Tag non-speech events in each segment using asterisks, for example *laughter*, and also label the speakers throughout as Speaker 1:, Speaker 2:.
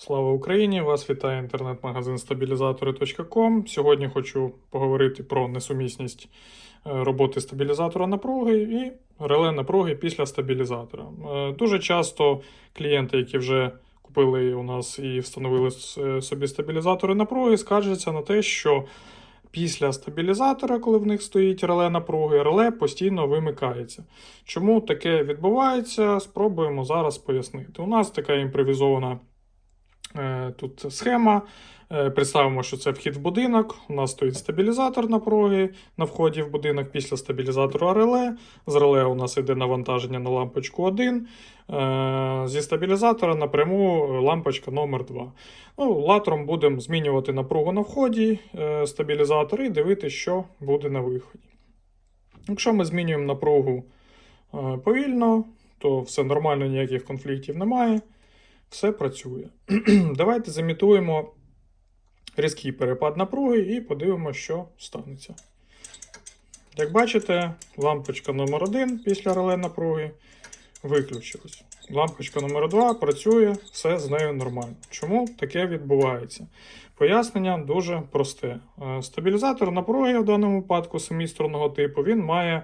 Speaker 1: Слава Україні! Вас вітає інтернет-магазин стабілізатори.ком. Сьогодні хочу поговорити про несумісність е, роботи стабілізатора напруги і реле напруги після стабілізатора. Е, Дуже часто клієнти, які вже купили у нас і встановили собі стабілізатори напруги, скаржаться на те, що після стабілізатора, коли в них стоїть реле напруги, реле постійно вимикається. Чому таке відбувається? Спробуємо зараз пояснити. У нас така імпровізована е, тут схема. Е, Представимо, що це вхід в будинок. У нас стоїть стабілізатор напруги на вході в будинок після стабілізатора реле. З реле у нас йде навантаження на лампочку 1. Е, Зі стабілізатора напряму лампочка номер 2. Ну, латером будемо змінювати напругу на вході е, стабілізатора і дивитися, що буде на виході. Якщо ми змінюємо напругу е, повільно, то все нормально, ніяких конфліктів немає. Все працює. *clears throat* Давайте замітуємо різкий перепад напруги і подивимося, що станеться. Як бачите, лампочка номер 1 після реле напруги виключилась. Лампочка номер 2 працює, все з нею нормально. Чому таке відбувається? Пояснення дуже просте. Е, Стабілізатор напруги в даному випадку семіструнного типу він має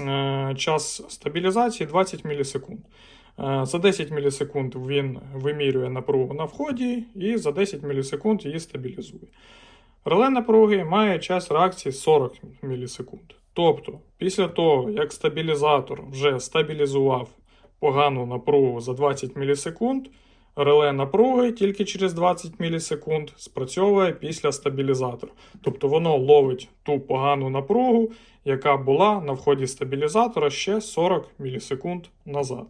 Speaker 1: е, час стабілізації 20 мілісекунд. Е, За 10 мілісекунд він вимірює напругу на вході і за 10 мілісекунд її стабілізує. Реле напруги має час реакції 40 мілісекунд. Тобто, після того, як стабілізатор вже стабілізував погану напругу за 20 мілісекунд, реле напруги тільки через 20 мілісекунд спрацьовує після стабілізатора. Тобто воно ловить ту погану напругу, яка була на вході стабілізатора ще 40 мілісекунд назад.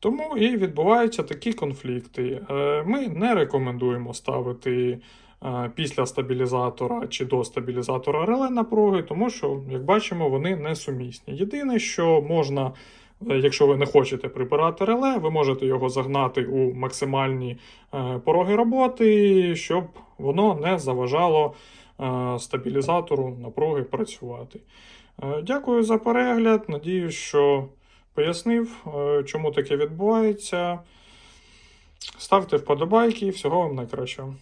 Speaker 1: Тому і відбуваються такі конфлікти. Е, Ми не рекомендуємо ставити е, після стабілізатора чи до стабілізатора реле напруги, тому що, як бачимо, вони несумісні. Єдине, що можна, е, якщо ви не хочете прибирати реле, ви можете його загнати у максимальні пороги роботи, щоб воно не заважало стабілізатору напруги працювати. Дякую за перегляд. Надіюсь, що пояснив, е, чому таке відбувається. Ставте вподобайки. Всього вам найкращого.